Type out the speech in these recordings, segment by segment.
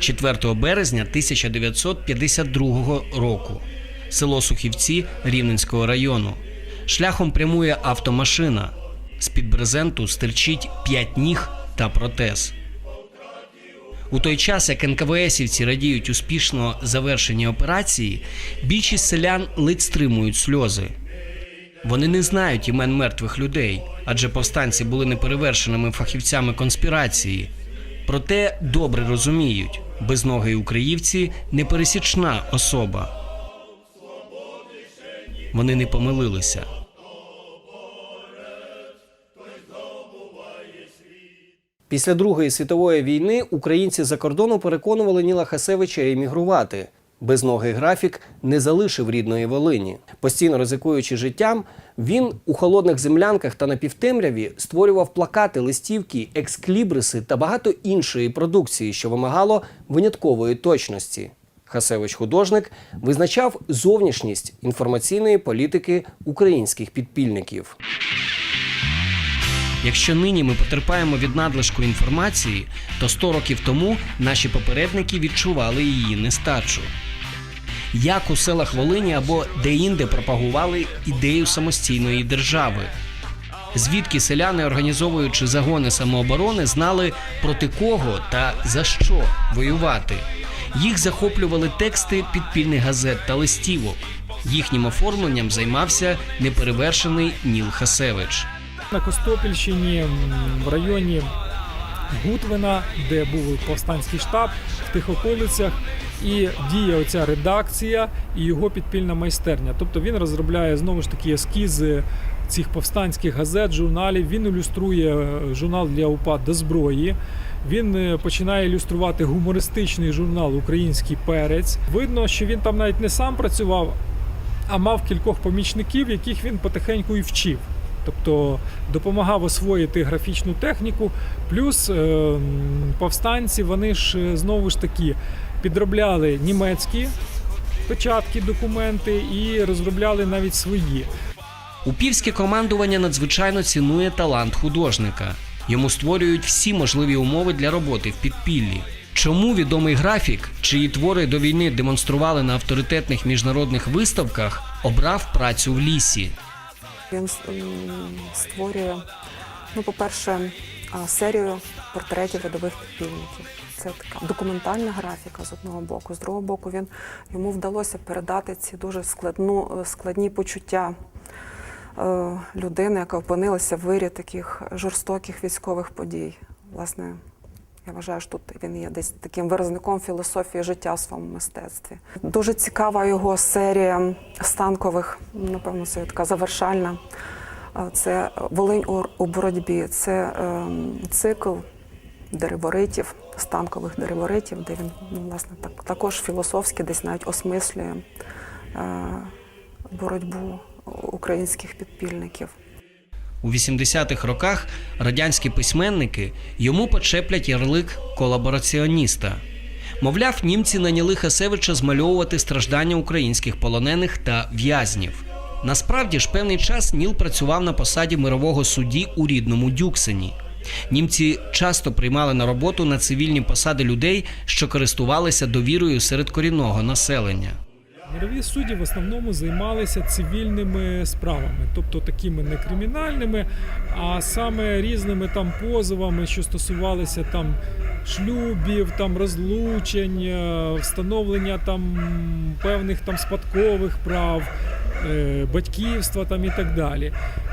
4 березня 1952 року. Село Сухівці Рівненського району. Шляхом прямує автомашина. З-під брезенту стирчить п'ять ніг та протез. У той час, як НКВСівці радіють успішно завершенні операції, більшість селян ледь стримують сльози. Вони не знають імен мертвих людей, адже повстанці були неперевершеними фахівцями конспірації. Проте добре розуміють, безногий украївці непересічна особа. Вони не помилилися. Після Другої світової війни українці за кордону переконували Ніла Хасевича емігрувати. Безногий графік не залишив рідної Волині. Постійно ризикуючи життям, він у холодних землянках та на півтемряві створював плакати, листівки, ексклібриси та багато іншої продукції, що вимагало виняткової точності. Хасевич художник визначав зовнішність інформаційної політики українських підпільників. Якщо нині ми потерпаємо від надлишку інформації, то 100 років тому наші попередники відчували її нестачу. Як у селах Волині або де-інде пропагували ідею самостійної держави. Звідки селяни, організовуючи загони самооборони, знали проти кого та за що воювати. Їх захоплювали тексти підпільних газет та листівок. Їхнім оформленням займався неперевершений Ніл Хасевич. На Костопільщині в районі Гутвина, де був повстанський штаб, в тих околицях, і діє оця редакція і його підпільна майстерня. Тобто він розробляє знову ж таки ескізи цих повстанських газет, журналів. Він ілюструє е, журнал для УПА до зброї. Він е, починає ілюструвати гумористичний журнал Український перець. Видно, що він там навіть не сам працював, а мав кількох помічників, яких він потихеньку і вчив. Тобто допомагав освоїти графічну техніку. Плюс е, повстанці вони ж е, знову ж таки підробляли німецькі печатки, документи і розробляли навіть свої. Упівське командування надзвичайно цінує талант художника. Йому створюють всі можливі умови для роботи в підпіллі. Чому відомий графік, чиї твори до війни демонстрували на авторитетних міжнародних виставках, обрав працю в лісі? Він створює, ну, по-перше, серію портретів рядових підпільників. Це така документальна графіка з одного боку. З другого боку, він йому вдалося передати ці дуже складну, складні почуття е, людини, яка опинилася в вирі таких жорстоких військових подій. Власне, я вважаю, що тут він є десь таким виразником філософії життя в своєму мистецтві. Дуже цікава його серія станкових, напевно, це така завершальна. Це Волинь у- боротьбі. Це ем, цикл дереворитів, станкових дереворитів, де він ну, власне так також філософськи десь навіть осмислює е, боротьбу українських підпільників. У 80-х роках радянські письменники йому почеплять ярлик колабораціоніста. Мовляв, німці наняли Хасевича змальовувати страждання українських полонених та в'язнів. Насправді ж певний час Ніл працював на посаді мирового судді у рідному Дюксені. Німці часто приймали на роботу на цивільні посади людей, що користувалися довірою серед корінного населення. Мирові судді в основному займалися цивільними справами, тобто такими не кримінальними, а саме різними там позовами, що стосувалися там шлюбів, там розлучень, е, встановлення там певних там спадкових прав, е, батьківства там і так далі.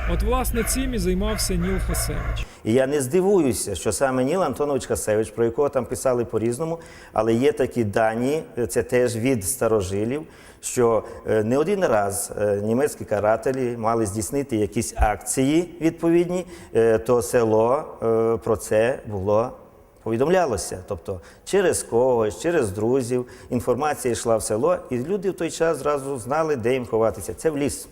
От власне цим і займався Ніл Хасевич. І я не здивуюся, що саме Ніл Антонович Хасевич, про якого там писали по-різному, але є такі дані, це теж від старожилів, що е, не один раз е, німецькі карателі мали здійснити якісь акції відповідні, е, то село про це було. Повідомлялося, тобто через когось, через друзів, інформація йшла в село, і люди в той час зразу знали, де їм ховатися. Це в ліс.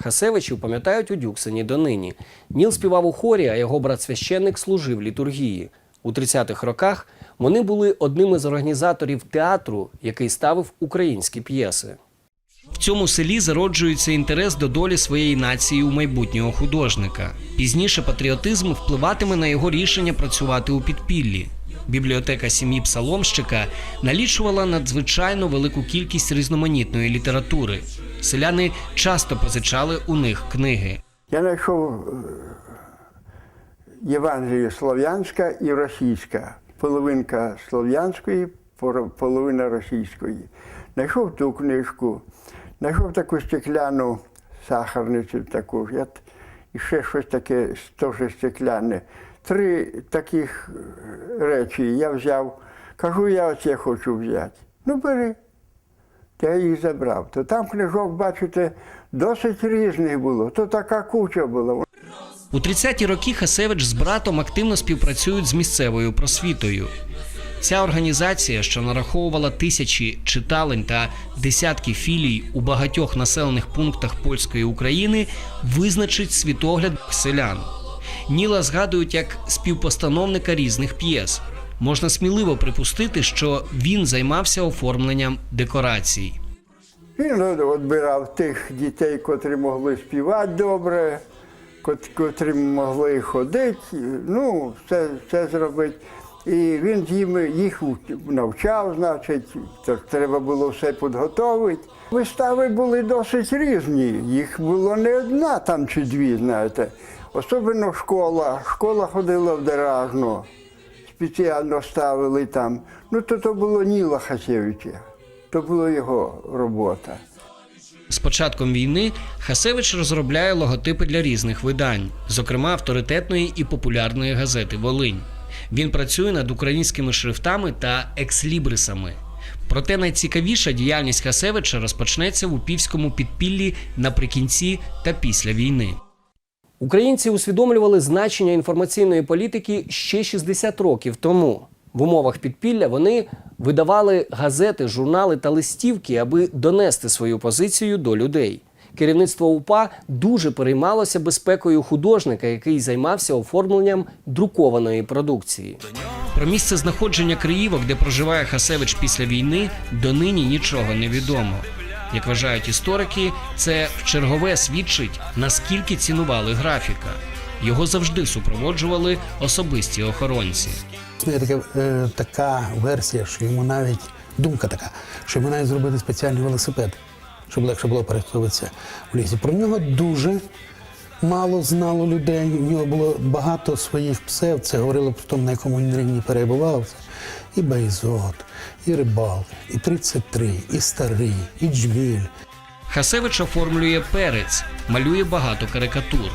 Хасевичів пам'ятають у Дюксені донині. Ніл співав у хорі, а його брат священник служив літургії. У 30-х роках вони були одним із організаторів театру, який ставив українські п'єси. В цьому селі зароджується інтерес до долі своєї нації у майбутнього художника. Пізніше патріотизм впливатиме на його рішення працювати у підпіллі. Бібліотека сім'ї Псаломщика налічувала надзвичайно велику кількість різноманітної літератури. Селяни часто позичали у них книги. Я знайшов е, Євангеліє слов'янська і російська. Половинка слов'янської, половина російської. Знайшов ту книжку, знайшов таку стекляну сахарницю таку. Я, і ще щось таке теж стекляне. Три таких е, речі я взяв. Кажу, я оце хочу взяти. Ну, бери. Я їх забрав. То там книжок, бачите, досить різних було. То така куча була. У 30-ті роки Хасевич з братом активно співпрацюють з місцевою просвітою. Ця організація, що нараховувала тисячі читалень та десятки філій у багатьох населених пунктах польської України, визначить світогляд селян. Ніла згадують як співпостановника різних п'єс. Можна сміливо припустити, що він займався оформленням декорацій. Він відбирав тих дітей, котрі могли співати добре, котрі могли ходити, ну, все, все зробити. І він їх навчав, значить, ж треба було все підготовити. Вистави були досить різні, їх було не одна там чи дві, знаєте. Особливо школа. Школа ходила в Деражно, спеціально ставили там. Ну, то то було Ніла Хасєвича, то була його робота. З початком війни Хасевич розробляє логотипи для різних видань, зокрема авторитетної і популярної газети Волинь. Він працює над українськими шрифтами та екслібрисами. Проте найцікавіша діяльність Хасевича розпочнеться в упівському підпіллі наприкінці та після війни. Українці усвідомлювали значення інформаційної політики ще 60 років тому. В умовах підпілля вони видавали газети, журнали та листівки, аби донести свою позицію до людей. Керівництво УПА дуже переймалося безпекою художника, який займався оформленням друкованої продукції. Про місце знаходження Криївок, де проживає Хасевич після війни, донині нічого не відомо. Як вважають історики, це вчергове свідчить, наскільки цінували графіка. Його завжди супроводжували особисті охоронці. Існує така, е, така версія, що йому навіть думка така, що йому навіть зробити спеціальний велосипед, щоб легше було пересуватися в лісі. Про нього дуже мало знало людей. У нього було багато своїх псев. Це говорило про тому, на якому він рівні перебував. І Байзот, і Рибалка, і 33, і старий, і Джміль. Хасевич оформлює перець, малює багато карикатур.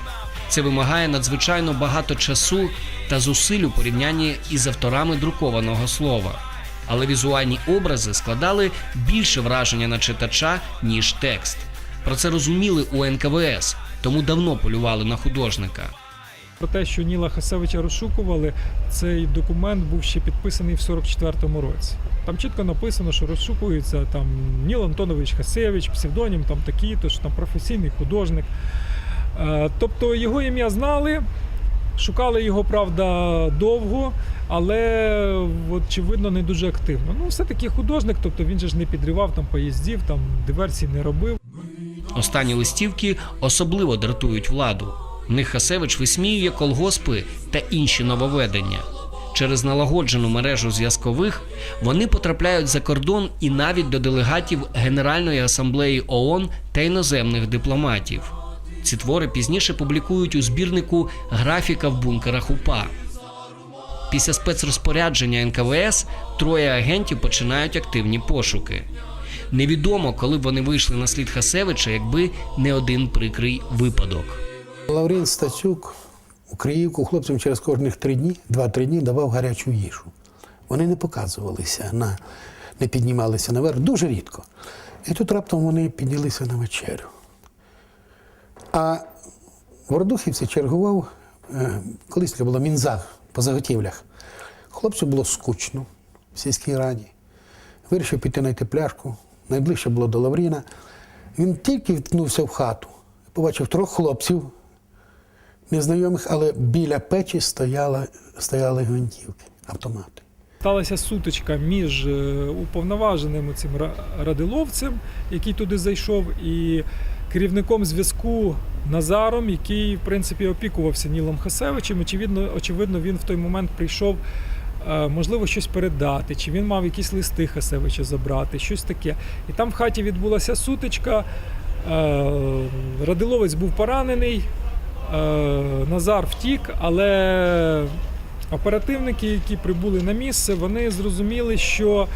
Це вимагає надзвичайно багато часу та зусиль у порівнянні із авторами друкованого слова. Але візуальні образи складали більше враження на читача, ніж текст. Про це розуміли у НКВС, тому давно полювали на художника. Про те, що Ніла Хасевича розшукували, цей документ був ще підписаний в 44-му році. Там чітко написано, що розшукується там Ніл Антонович Хасевич, псевдонім там такий, то що там професійний художник. Е, Тобто його ім'я знали, шукали його, правда, довго, але очевидно не дуже активно. Ну, все-таки художник, тобто він же ж не підривав там поїздів, там диверсій не робив. Останні листівки особливо дратують владу. В них Хасевич висміює колгоспи та інші нововведення. Через налагоджену мережу зв'язкових вони потрапляють за кордон і навіть до делегатів Генеральної асамблеї ООН та іноземних дипломатів. Ці твори пізніше публікують у збірнику Графіка в бункерах УПА. Після спецрозпорядження НКВС троє агентів починають активні пошуки. Невідомо, коли б вони вийшли на слід Хасевича, якби не один прикрий випадок. Лаврін Стацюк у Криївку хлопцям через кожних три дні, два-три дні давав гарячу їжу. Вони не показувалися, на, не піднімалися наверх дуже рідко. І тут раптом вони піднялися на вечерю. А в Ордухівці чергував, е, колись це було мінзах по заготівлях. Хлопцю було скучно в сільській раді. Вирішив піти знайти пляшку. Найближче було до Лавріна. Він тільки вткнувся в хату, побачив трьох хлопців, незнайомих, але біля печі стояла, стояли гвинтівки, автомати. Сталася сутичка між е, уповноваженим цим ра- радиловцем, який туди зайшов, і керівником зв'язку Назаром, який в принципі опікувався Нілом Хасевичем. Очевидно, очевидно, він в той момент прийшов е, можливо щось передати, чи він мав якісь листи Хасевича забрати, щось таке. І там в хаті відбулася сутичка. е, Радиловець був поранений, Назар втік, але оперативники, які прибули на місце, вони зрозуміли, що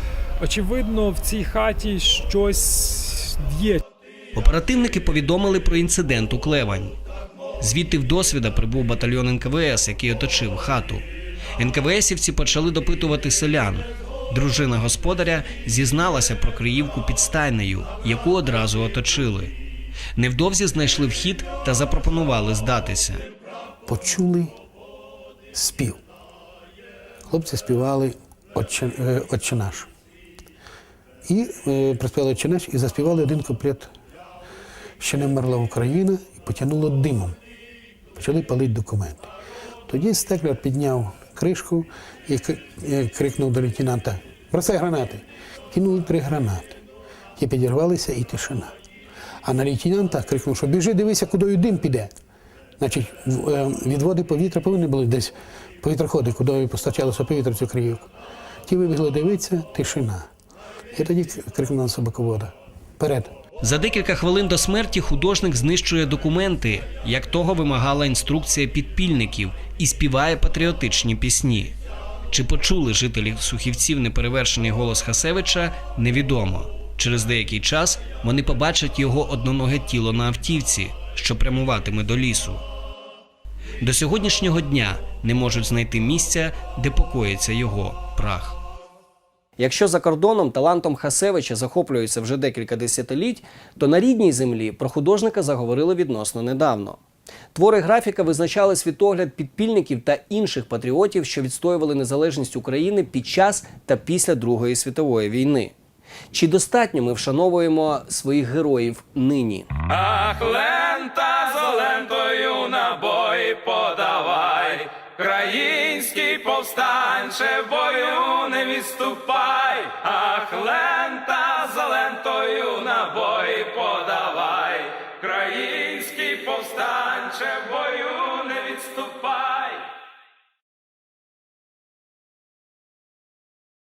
очевидно в цій хаті щось є. Оперативники повідомили про інцидент у Клевань. Звідти в досвіда прибув батальйон НКВС, який оточив хату. НКВСівці почали допитувати селян. Дружина господаря зізналася про Криївку під стайнею, яку одразу оточили. Невдовзі знайшли вхід та запропонували здатися. почули спів. Хлопці співали «Отче, е, «Отче наш». І е, приспівали «Отче наш» і заспівали один куплет «Ще не вмерла Україна» і потягнуло димом. Почали палити документи. Тоді стекляр підняв кришку і е, крикнув до лейтенанта «Бросай гранати!» Кинули три гранати. Ті підірвалися і тишина. А на лейтенанта крикнув, що біжи, дивися, куди дим піде. Значить, е, відводи повітря повинні були десь повітроходи, куди постачалося повітря цю Криївку. Ті вибігли дивитися, тишина. І тоді крикнув на собаковода. Вперед. За декілька хвилин до смерті художник знищує документи, як того вимагала інструкція підпільників, і співає патріотичні пісні. Чи почули жителі Сухівців неперевершений голос Хасевича, невідомо. Через деякий час вони побачать його одноноге тіло на автівці, що прямуватиме до лісу. До сьогоднішнього дня не можуть знайти місця, де покоїться його прах. Якщо за кордоном талантом Хасевича захоплюються вже декілька десятиліть, то на рідній землі про художника заговорили відносно недавно. Твори графіка визначали світогляд підпільників та інших патріотів, що відстоювали незалежність України під час та після Другої світової війни. Чи достатньо ми вшановуємо своїх героїв нині? Ах, лента за лентою на бой подавай, Країнський повстанче бою не відступай, Ах, лента